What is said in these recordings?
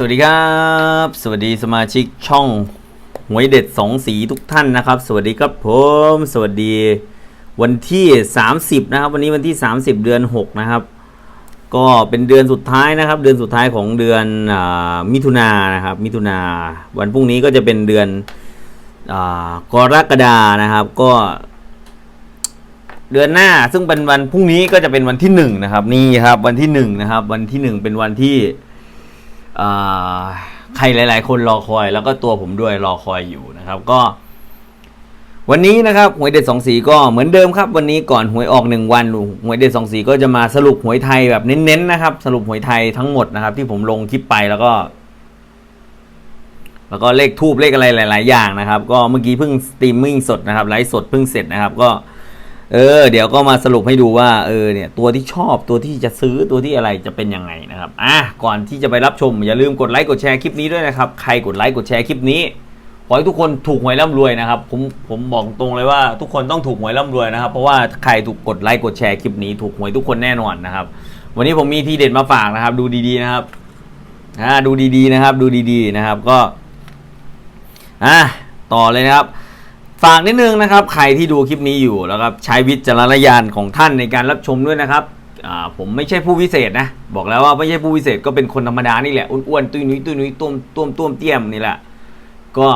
สวัสดีครับ สวัสดีสมาชิกช่องหวยเด็ดสองสีทุกท่านนะครับ สวัสดีครับผม สวัสดีวันที่ 30 นะครับ วันนี้วันที่ 30 เดือน 6 นะครับ ก็เป็นเดือนสุดท้ายนะครับ เดือนสุดท้ายของเดือนอมิถุนายนะครับ มิถุนาวันพรุ่งนี้ก็จะเป็นเดือนอกรกฎานะครับ ก็ เดือนหน้าซึ่งเป็นวันพรุ่งนี้ก็จะเป็นวันที่หนึ่งนะครับนี่ครับวันที่หนึ่งนะครับ วันที่หนึ่งเป็นวันที่ ใครหลาย ๆ คนรอคอย แล้วก็ตัวผมด้วยรอคอยอยู่นะครับก็ วันนี้นะครับหวยเด็ดสองสีก็เหมือนเดิมครับ วันนี้ก่อนหวยออกหนึ่งวันหวยเด็ดสองสีก็จะมาสรุปหวยไทยแบบเน้นๆนะครับ สรุปหวยไทยทั้งหมดนะครับ ที่ผมลงคลิปไปแล้วก็ แล้วก็เลขทูบเลขอะไรหลาย ๆ อย่างนะครับ ก็เมื่อกี้เพิ่งสตรีมมิ่งสดนะครับไลฟ์สดเพิ่งเสร็จนะครับ ก็ เออ เดี๋ยวก็มาสรุปให้ดูว่า เออ เนี่ย ตัวที่ชอบ ตัวที่จะซื้อ ตัวที่อะไรจะเป็นยังไงนะครับ อะ ก่อนที่จะไปรับชม อย่าลืมกดไลค์ กดแชร์คลิปนี้ด้วยนะครับ ใครกดไลค์ กดแชร์คลิปนี้ ขอให้ทุกคนถูกหวยร่ำรวยนะครับ ผม ผมบอกตรงเลยว่าทุกคนต้องถูกหวยร่ำรวยนะครับ เพราะว่าใครถูกกดไลค์ กดแชร์คลิปนี้ ถูกหวยทุกคนแน่นอนนะครับ วันนี้ผมมีทีเด็ดมาฝากนะครับ ดูดีๆนะครับ อ่า ดูดีๆนะครับ ดูดีๆนะครับ ก็ อะ ต่อเลยนะครับ ฝากนิดนึงนะครับ ใครที่ดูคลิปนี้อยู่แล้วครับใช้วิจารณญาณของท่านในการรับชมด้วยนะครับผมไม่ใช่ผู้พิเศษนะ บอกแล้วว่าไม่ใช่ผู้พิเศษก็เป็นคนธรรมดานี่แหละอ้วนๆตุ้ยนุ้ยตุ้ยนุ้ยต้มต้มต้มเตี้ยมนี่แหละ ก็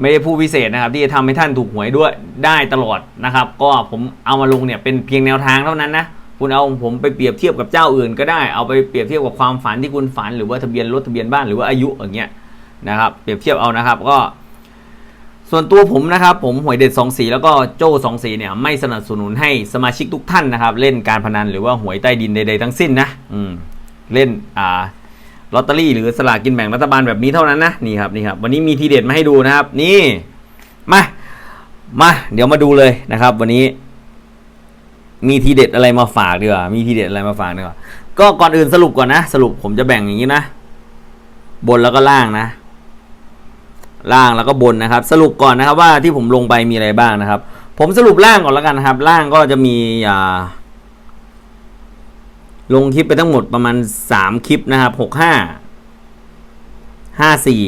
ไม่ได้ผู้พิเศษนะครับ ที่จะทำให้ท่านถูกหวยด้วยได้ตลอดนะครับ ก็ผมเอามาลงเนี่ยเป็นเพียงแนวทางเท่านั้นนะคุณเอาผมไปเปรียบเทียบกับเจ้าอื่นก็ได้เอาไปเปรียบเทียบกับความฝันที่คุณฝัน หรือว่าทะเบียนรถทะเบียนบ้านหรือว่าอายุอย่างเงี้ยนะครับ เปรียบเทียบเอานะครับ ก็ ส่วนตัวผมนะครับผมหวยเด็ดสองสีแล้วก็โจ้สองสีเนี่ยไม่สนับสนุนให้สมาชิกทุกท่านนะครับ เล่นการพนันหรือว่าหวยใต้ดินใดๆทั้งสิ้นนะอืมเล่นอ่าลอตเตอรี่หรือสลากกินแบ่งรัฐบาลแบบนี้เท่านั้นนะนี่ครับนี่ครับวันนี้มีทีเด็ดมาให้ดูนะครับนี่มามาเดี๋ยวมาดูเลยนะครับ วันนี้ มีทีเด็ดอะไรมาฝากดีกว่ามีทีเด็ดอะไรมาฝากดีกว่าก็ก่อนอื่นสรุปก่อนนะ สรุปผมจะแบ่งอย่างนี้นะ บนแล้วก็ล่างนะ ล่างแล้วก็บนนะครับ สรุปก่อนนะครับว่าที่ผมลงไปมีอะไรบ้างนะครับ ผมสรุปล่างก่อนแล้วกันนะครับ ล่างก็จะมีอ่าลงคลิปไปทั้งหมดประมาณสามคลิปนะครับหกห้าห้าสี่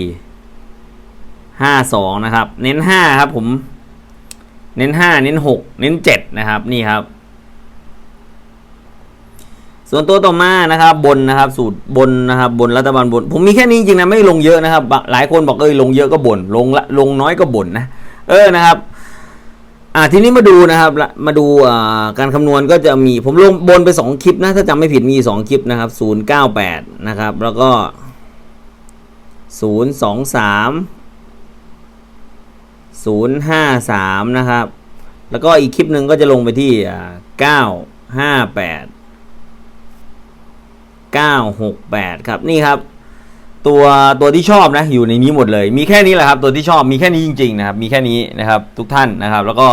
ห้าสองนะครับ เน้นห้าครับผม เน้นห้าเน้นหกเน้นเจ็ดนะครับ นี่ครับ ส่วนตัวต่อมานะครับบนนะครับ สูตรบนนะครับบนรัฐบาลบน ผมมีแค่นี้จริงนะไม่ลงเยอะนะครับ หลายคนบอกเอ้ยลงเยอะก็บน่นลงละลงน้อยก็บ่นนะเออนะครับอ่าทีนี้มาดูนะครับมาดูอ่าการคำนวณก็จะมีผมลงบนไป 2 คลิปนะถ้าจำไม่ผิดมี 2 คลิปนะครับ 098 นะครับ แล้วก็ 023 053 นะครับ แล้วก็อีกคลิปหนึ่งก็จะลงไปที่ 958 968 ครับนี่ครับตัวตัวที่ชอบนะอยู่ในนี้หมดเลย มีแค่นี้แหละครับตัวที่ชอบมีแค่นี้จริงๆนะครับมีแค่นี้นะครับทุกท่านนะครับ แล้วก็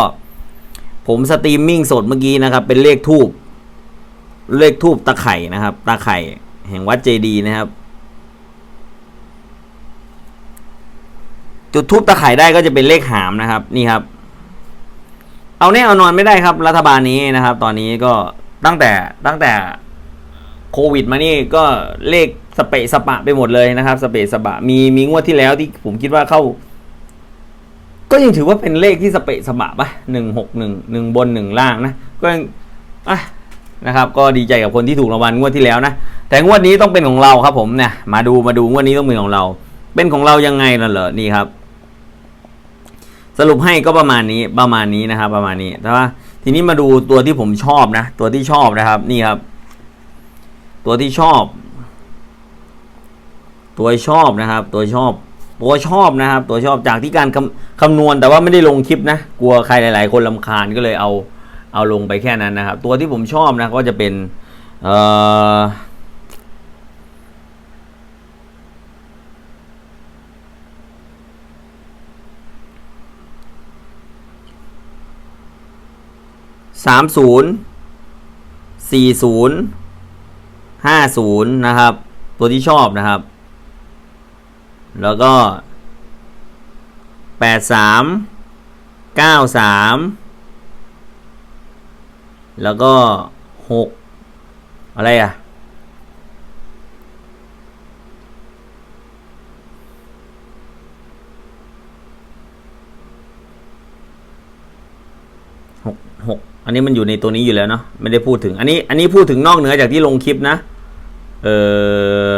ผมสตรีมมิ่งสดเมื่อกี้นะครับ เป็นเลขทูบเลขทูบตะไข่นะครับ ตาไข่แห่งวัดเจดีย์นะครับ จุดทูบตะไข่ได้ก็จะเป็นเลขหามนะครับ นี่ครับ เอาแน่เอานอนไม่ได้ครับ รัฐบาลนี้นะครับ ตอนนี้ก็ตั้งแต่ตั้งแต่ โควิดมานี่ก็เลขสเปะสปะไปหมดเลยนะครับ สเปะสปะมีมีงวดที่แล้วที่ผมคิดว่าเข้า ก็ยังถือว่าเป็นเลขที่สเปะสปะปะหนึ่งหกหนึ่งหนึ่งบนหนึ่งล่างนะ ก็ยังอะนะครับ ก็ดีใจกับคนที่ถูกรางวัลงวดที่แล้วนะ แต่งวดนี้ต้องเป็นของเราครับผมเนี่ยมาดูมาดูงวดนี้ต้องเป็นของเรา เป็นของเรายังไงล่ะเหรอนี่ครับ สรุปให้ก็ประมาณนี้ประมาณนี้นะครับ ประมาณนี้แต่ว่าทีนี้มาดูตัวที่ผมชอบนะ ตัวที่ชอบนะครับ นี่ครับ ตัวที่ชอบ ตัวชอบนะครับ ตัวชอบ ตัวชอบนะครับ ตัวชอบจากที่การคำคำนวณแต่ว่าไม่ได้ลงคลิปนะ กลัวใครหลาย ๆ คนลำคาญก็เลยเอาเอาลงไปแค่นั้นนะครับ ตัวที่ผมชอบนะก็จะเป็นเอ่อสามศูนย์สี่ศูนย์ 50 นะครับ ตัวที่ชอบนะครับ แล้วก็ 83 93 แล้วก็ 6 อะไรอะหกอันนี้มันอยู่ในตัวนี้อยู่แล้วเนาะไม่ได้พูดถึง อันนี้อันนี้พูดถึงนอกเหนือจากที่ลงคลิปนะ เออ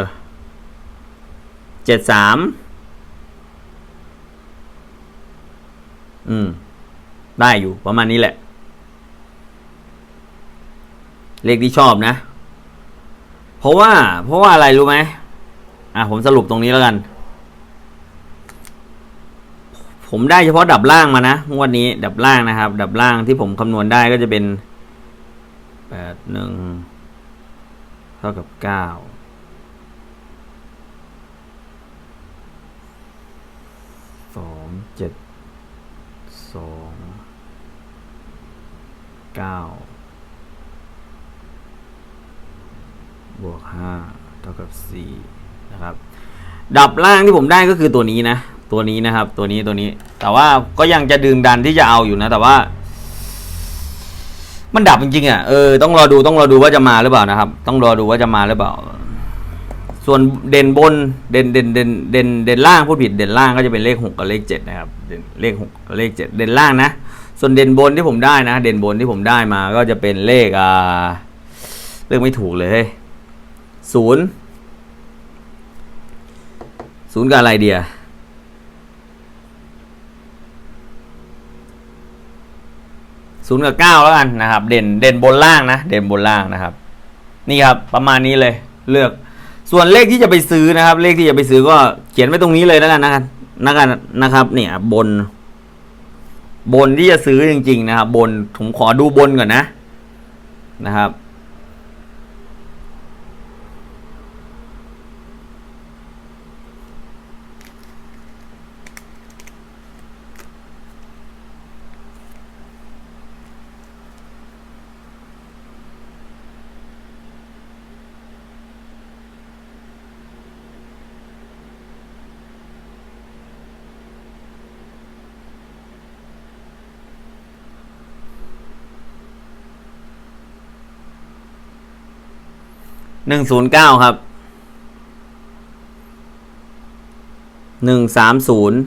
เจ็ดสามอืม ได้อยู่ประมาณนี้แหละ เลขที่ชอบนะ เพราะว่า เพราะว่าอะไรรู้ไหมอะผมสรุปตรงนี้แล้วกัน ผมได้เฉพาะดับล่างมานะงวดนี้ ดับล่างนะครับ ดับล่างที่ผมคำนวณได้ก็จะเป็นแปดหนึ่ง เท่ากับเก้าสองเจ็ดสองเก้าบวกห้าเท่ากับสี่นะครับ ดับล่างที่ผมได้ก็คือตัวนี้นะ ตัวนี้นะครับ ตัวนี้ตัวนี้ แต่ว่าก็ยังจะดึงดันที่จะเอาอยู่นะ แต่ว่า มันดับจริงๆอะเออต้องรอดูต้องรอดูว่าจะมาหรือเปล่านะครับ ต้องรอดูว่าจะมาหรือเปล่า ส่วนเด่นบนเด่นเด่นเด่นเด่นเด่นล่างพูดผิดเด่นล่างก็จะเป็นเลขหกกับเลขเจ็ดนะครับเลขหกกับเลขเจ็ดเด่นล่างนะ ส่วนเด่นบนที่ผมได้นะ เด่นบนที่ผมได้มาก็จะเป็นเลขอ่าเลขไม่ถูกเลยเฮ้ยศูนย์ศูนย์กับอะไรเดีย ศูนย์กับเก้าแล้วกันนะครับ เด่นเด่นบนล่างนะ เด่นบนล่างนะครับ นี่ครับประมาณนี้เลยเลือก ส่วนเลขที่จะไปซื้อนะครับ เลขที่จะไปซื้อก็เขียนไว้ตรงนี้เลยแล้วกันนะครับนะครับนะครับ เนี่ย บน บนที่จะซื้อจริง ๆ นะครับ บนผมขอดูบนก่อนนะนะครับ หนึ่งศูนย์เก้าครับหนึ่งสามศูนย์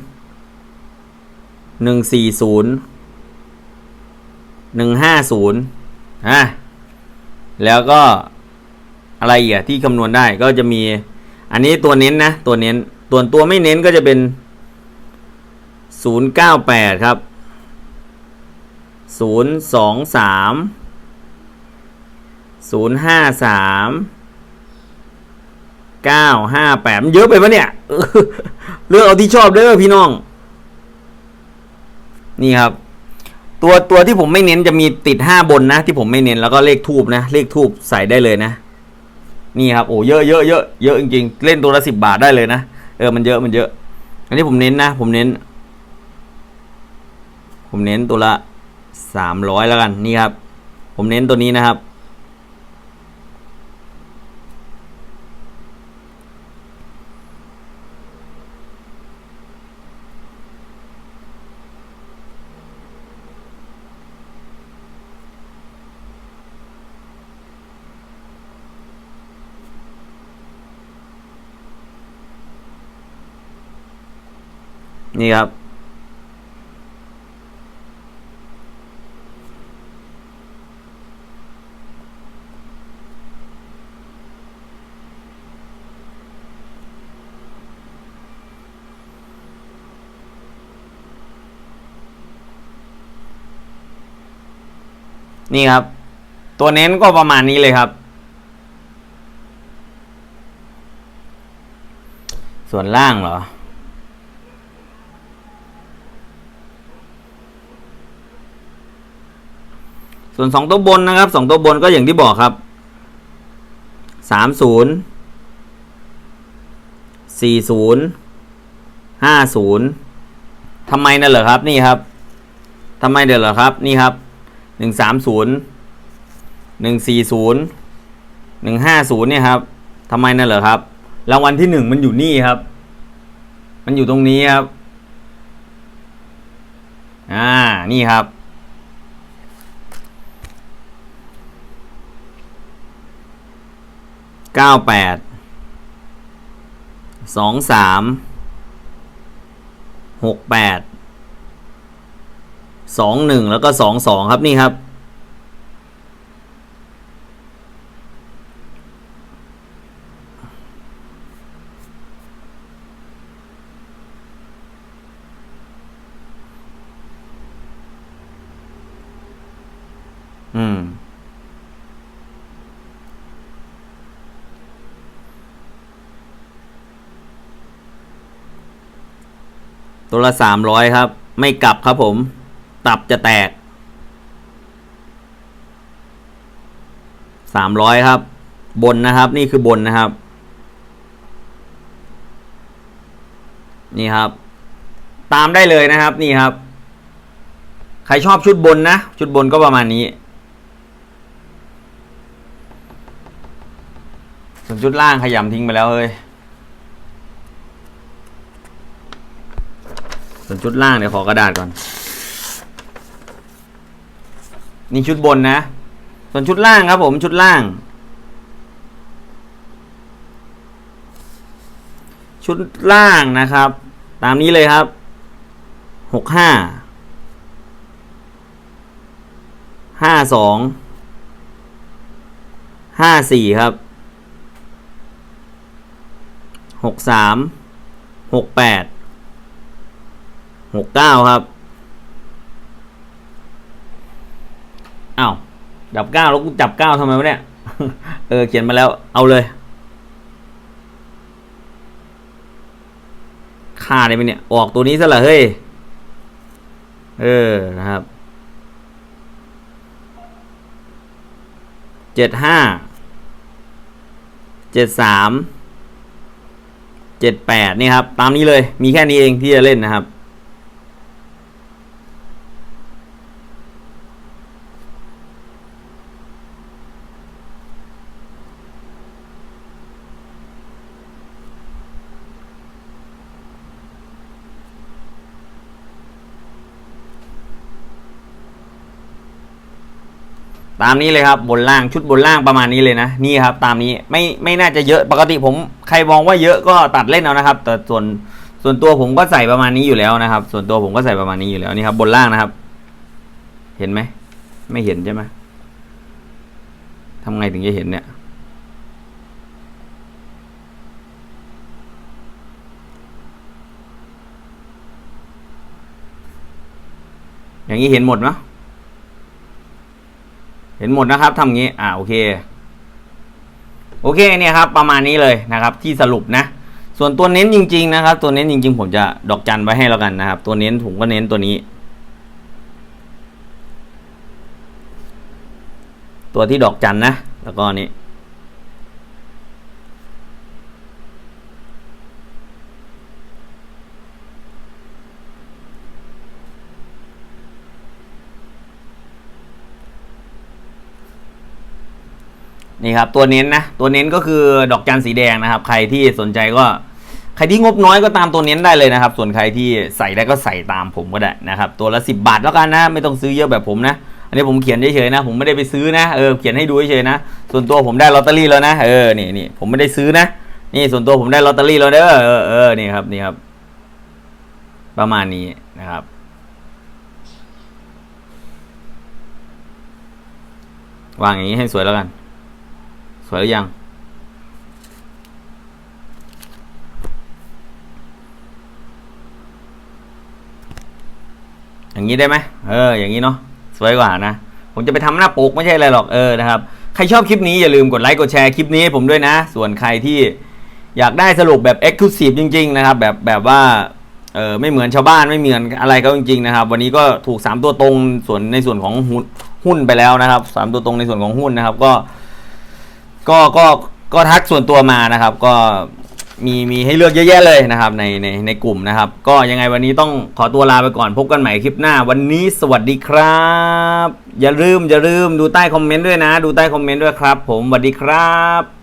หนึ่งสี่ศูนย์หนึ่งห้าศูนย์ฮะแล้วก็อะไรอีกอะที่คำนวณได้ก็จะมี อันนี้ตัวเน้นนะ ตัวเน้นตัวตัวไม่เน้นก็จะเป็นศูนย์เก้าแปดครับศูนย์สองสามศูนย์ห้าสาม เก้าห้าแปดมันเยอะไปปะเนี่ยเลือกเอาที่ชอบเด้อพี่น้อง นี่ครับ ตัวตัวที่ผมไม่เน้นจะมีติดห้าบนนะ ที่ผมไม่เน้นแล้วก็เลขทูบนะ เลขทูบใส่ได้เลยนะ นี่ครับ โอ้เยอะเยอะเยอะเยอะจริงๆเล่นตัวละสิบบาทได้เลยนะเออมันเยอะมันเยอะ อันนี้ผมเน้นนะ ผมเน้น ผมเน้นตัวละสามร้อยแล้วกันนี่ครับ ผมเน้นตัวนี้นะครับ นี่ครับ นี่ครับ ตัวเน้นก็ประมาณนี้เลยครับส่วนล่างเหรอ ส่วนสองตัวบนนะครับสองตัวบนก็อย่างที่บอกครับสามศูนย์สี่ศูนย์ห้าศูนย์ทำไมนั่นเหรอครับนี่ครับทำไมเดี๋ยวเหรอครับนี่ครับหนึ่งสามศูนย์หนึ่งสี่ศูนย์หนึ่งห้าศูนย์เนี่ยครับทำไมนั่นเหรอครับรางวัลที่หนึ่งมันอยู่นี่ครับ มันอยู่ตรงนี้ครับ อ่า นี่ครับ เก้าแปดสองสามหกแปดสองหนึ่งแล้วก็สองสองครับนี่ครับ อืม ตัว ละสามร้อยครับ ไม่กลับครับผม ตับจะแตกสามร้อยครับ บนนะครับ นี่คือบนนะครับ นี่ครับ ตามได้เลยนะครับ นี่ครับ ใครชอบชุดบนนะ ชุดบนก็ประมาณนี้ส่วนชุดล่างขยำทิ้งไปแล้วเฮ้ย ส่วนชุดล่างเดี๋ยวขอกระดาษก่อน นี่ชุดบนนะ ส่วนชุดล่างครับผมชุดล่าง ชุดล่างนะครับ ตามนี้เลยครับหกห้าห้าสองห้าสี่ครับหกสามหกแปด หกเก้าครับอ้าวดับเก้าแล้วกูจับเก้าทำไมวะเนี่ย เออ เขียนมาแล้ว เอาเลยค่าได้ไหมเนี่ย ออกตัวนี้ซะละเฮ้ย เออ นะครับเจ็ดห้าเจ็ดสามเจ็ดแปดนี่ครับ ตามนี้เลย มีแค่นี้เองที่จะเล่นนะครับ ตามนี้เลยครับบนล่างชุดบนล่างประมาณนี้เลยนะนี่ครับตามนี้ไม่ไม่น่าจะเยอะปกติผมใครมองว่าเยอะก็ตัดเล่นเอานะครับ แต่ส่วนส่วนตัวผมก็ใส่ประมาณนี้อยู่แล้วนะครับ ส่วนตัวผมก็ใส่ประมาณนี้อยู่แล้วนี่ครับ บนล่างนะครับ เห็นไหมไม่เห็นใช่ไหมทำไงถึงจะเห็นเนี่ยอย่างนี้เห็นหมดไหม เห็นหมดนะครับทำงี้ อ่าโอเค โอเคเนี่ยครับ ประมาณนี้เลยนะครับ ที่สรุปนะ ส่วนตัวเน้นจริง ๆ นะครับ ตัวเน้นจริง ๆ ผมจะดอกจันไว้ให้แล้วกันนะครับ ตัวเน้นผมก็เน้นตัวนี้ ตัวที่ดอกจันนะ แล้วก็นี้ นี่ครับตัวเน้นนะตัวเน้นก็คือดอกจันสีแดงนะครับ ใครที่สนใจก็ ใครที่งบน้อยก็ตามตัวเน้นได้เลยนะครับ ส่วนใครที่ใส่ได้ก็ใส่ตามผมก็ได้นะครับ ตัวละสิบาทแล้วกันนะ ไม่ต้องซื้อเยอะแบบผมนะอันนี้ผมเขียนเฉยๆนะ ผมไม่ได้ไปซื้อนะเออเขียนให้ดูเฉยๆนะ ส่วนตัวผมได้ลอตเตอรี่แล้วนะเออนี่นี่ผมไม่ได้ซื้อนะนี่ส่วนตัวผมได้ลอตเตอรี่แล้วเด้อเออเออนี่ครับนี่ครับ ประมาณนี้นะครับวางอย่างนี้ให้สวยแล้วกัน วยหรือยังอย่างนี้ได้ไหมเออ อย่างนี้เนาะ สวยกว่านะ ผมจะไปทำหน้าปกไม่ใช่อะไรหรอก เออ นะครับ ใครชอบคลิปนี้อย่าลืมกดไลค์ กดแชร์คลิปนี้ให้ผมด้วยนะ ส่วนใครที่อยากได้สรุปแบบ Exclusive จริง ๆ นะครับ แบบ แบบว่า เออ ไม่เหมือนชาวบ้าน ไม่เหมือนอะไรก็จริง ๆ นะครับ วันนี้ก็ถูก 3 ตัวตรง ส่วนในส่วนของหุ้นหุ้นไปแล้วนะครับสามตัวตรงในส่วนของหุ้นนะครับ ก็ ก็ก็ก็ทักส่วนตัวมานะครับ ก็มีมีให้เลือกเยอะแยะเลยนะครับในในในกลุ่มนะครับ ก็ยังไงวันนี้ต้องขอตัวลาไปก่อนพบกันใหม่คลิปหน้า วันนี้สวัสดีครับ อย่าลืมอย่าลืมดูใต้คอมเมนต์ด้วยนะ ดูใต้คอมเมนต์ด้วยครับ ผมสวัสดีครับ